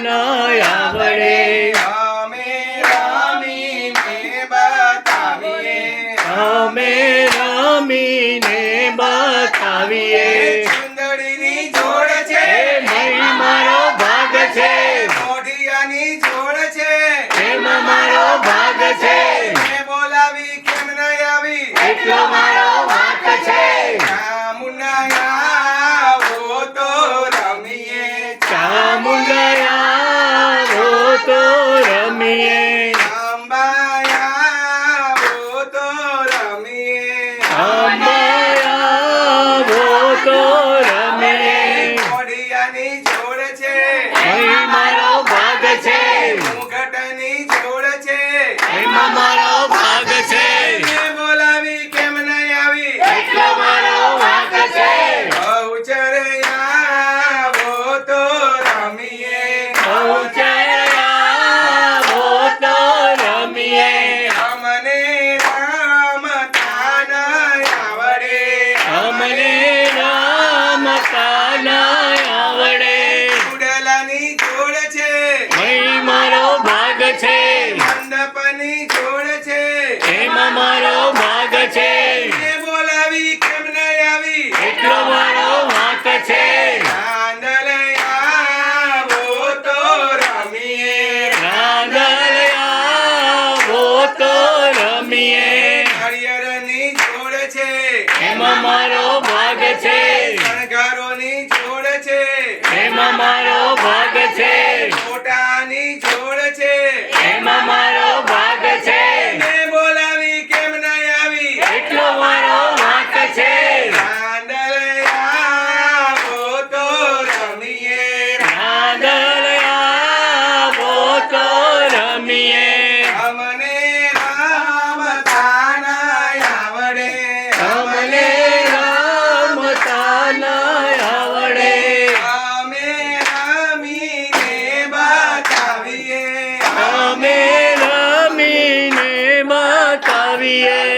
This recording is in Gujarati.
ન આવડે અમે રમીને બતાવીએ. અમે રમીને બતાવીએ. સુંદરીની જોડ છે. મહી મારો ભાગ છે. એમાં મારો ભાગ છે. Amen. મને રામ આવડે. ઉડેલાની જોડ છે. મહી મારો ભાગ છે. મંડપની જોડ છે. એમાં મારો ભાગ છે. બોલાવી કેમને આવી? એટલો મારો વાંક છે. રમીએ. છે. એમાં મારો ભાગ છે. શણગારોની Javier.